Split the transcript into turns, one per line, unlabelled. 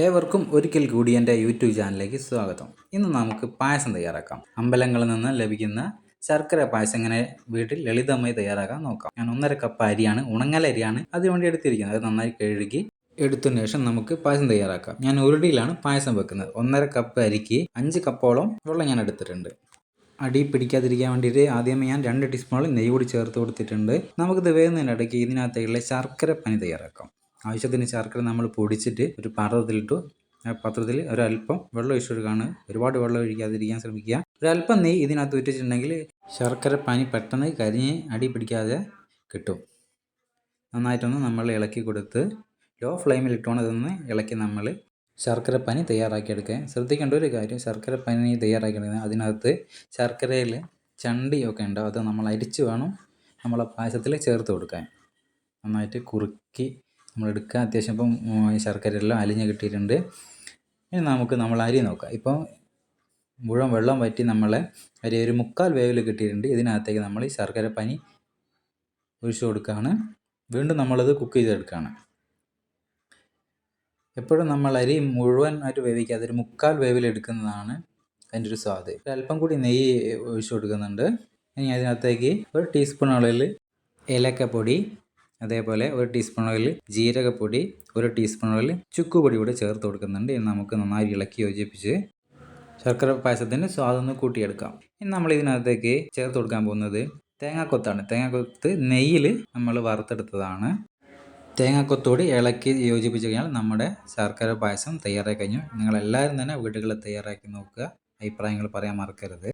ഏവർക്കും ഒരിക്കൽ കൂടി എന്റെ യൂട്യൂബ് ചാനലിലേക്ക് സ്വാഗതം. ഇന്ന് നമുക്ക് പായസം തയ്യാറാക്കാം. അമ്പലങ്ങളിൽ നിന്ന് ലഭിക്കുന്ന ശർക്കര പായസം ഇങ്ങനെ വീട്ടിൽ ലളിതമായി തയ്യാറാക്കാൻ നോക്കാം. ഞാൻ ഒന്നര കപ്പ് അരിയാണ് ഉണങ്ങൽ അരിയാണ് അതിനുവേണ്ടി എടുത്തിരിക്കുന്നത്. അത് നന്നായി കഴുകി എടുത്തതിന് ശേഷം നമുക്ക് പായസം തയ്യാറാക്കാം. ഞാൻ ഉരുടിയിലാണ് പായസം വെക്കുന്നത്. ഒന്നര കപ്പ് അരിക്ക് അഞ്ച് കപ്പോളം വെള്ളം ഞാൻ എടുത്തിട്ടുണ്ട്. അടി പിടിക്കാതിരിക്കാൻ വേണ്ടിയിട്ട് ആദ്യമേ ഞാൻ രണ്ട് ടീസ്പൂണോളം നെയ്യ് കൂടി ചേർത്ത് കൊടുത്തിട്ടുണ്ട്. നമുക്കിത് വേകുന്നതിനിടയ്ക്ക് ഇതിനകത്തേക്കുള്ള ശർക്കര പനി തയ്യാറാക്കാം. ആവശ്യത്തിന് ശർക്കര നമ്മൾ പൊടിച്ചിട്ട് ഒരു പാത്രത്തിലിട്ടു. ആ പാത്രത്തിൽ ഒരല്പം വെള്ളം ഒഴിച്ചു കൊടുക്കുകയാണ് ഒരുപാട് വെള്ളം ഒഴിക്കാതിരിക്കാൻ ശ്രമിക്കുക. ഒരല്പം നെയ്യ് ഇതിനകത്ത് വിറ്റിട്ടുണ്ടെങ്കിൽ ശർക്കര പനി പെട്ടെന്ന് കരിഞ്ഞ് അടി പിടിക്കാതെ കിട്ടും. നന്നായിട്ടൊന്ന് നമ്മൾ ഇളക്കി കൊടുത്ത് ലോ ഫ്ലെയിമിൽ ഇട്ടുകൊണ്ട് ഇതൊന്ന് ഇളക്കി നമ്മൾ ശർക്കര പനി തയ്യാറാക്കിയെടുക്കുക ശ്രദ്ധിക്കേണ്ട ഒരു കാര്യം ശർക്കര പനി തയ്യാറാക്കിയെടുക്കുന്നത് അതിനകത്ത് ശർക്കരയിൽ ചണ്ടിയൊക്കെ ഉണ്ടാവും. അത് നമ്മൾ അരിച്ച് വേണം നമ്മളെ പായസത്തിൽ ചേർത്ത് കൊടുക്കാൻ. നന്നായിട്ട് കുറുക്കി നമ്മൾ എടുക്കുക അത്യാവശ്യം ഇപ്പം ശർക്കരയെല്ലാം അലിഞ്ഞ് കിട്ടിയിട്ടുണ്ട്. ഇനി നമുക്ക് നമ്മൾ അരി നോക്കാം. ഇപ്പം മുഴുവൻ വെള്ളം വറ്റി നമ്മളെ അരി ഒരു മുക്കാൽ വേവിൽ കിട്ടിയിട്ടുണ്ട്. ഇതിനകത്തേക്ക് നമ്മൾ ഈ ശർക്കര പനി ഒഴിച്ചു കൊടുക്കുകയാണ്. വീണ്ടും നമ്മളത് കുക്ക് ചെയ്തെടുക്കുകയാണ്. എപ്പോഴും നമ്മൾ അരി മുഴുവൻ ആയിട്ട് വേവിക്കാതെ ഒരു മുക്കാൽ വേവിൽ എടുക്കുന്നതാണ് അതിന്റെ ഒരു സ്വാദ്. അല്പം കൂടി നെയ്യ് ഒഴിച്ചു കൊടുക്കുന്നുണ്ട്. ഇനി അതിനകത്തേക്ക് ഒരു ടീസ്പൂൺ അളവിൽ ഏലക്കപ്പൊടി അതേപോലെ ഒരു ടീസ്പൂൺ അളവിൽ ജീരകപ്പൊടി ഒരു ടീസ്പൂൺ അളവിൽ ചുക്കുപൊടി കൂടെ ചേർത്ത് കൊടുക്കുന്നുണ്ട്. ഇനി നമുക്ക് നന്നായി ഇളക്കി യോജിപ്പിച്ച് ശർക്കര പായസത്തിന്റെ സ്വാദൊന്ന് കൂട്ടിയെടുക്കാം. ഇനി നമ്മൾ ഇതിനകത്തേക്ക് ചേർത്ത് കൊടുക്കാൻ പോകുന്നത് തേങ്ങാക്കൊത്താണ്. തേങ്ങാക്കൊത്ത് നെയ്യിൽ നമ്മൾ വറുത്തെടുത്തതാണ്. തേങ്ങാക്കൊത്തോട് ഇളക്കി യോജിപ്പിച്ച് കഴിഞ്ഞാൽ നമ്മുടെ ശർക്കര പായസം തയ്യാറായി കഴിഞ്ഞു. നിങ്ങളെല്ലാവരും തന്നെ വീടുകളിൽ തയ്യാറാക്കി നോക്കുക. അഭിപ്രായങ്ങൾ പറയാൻ മറക്കരുത്.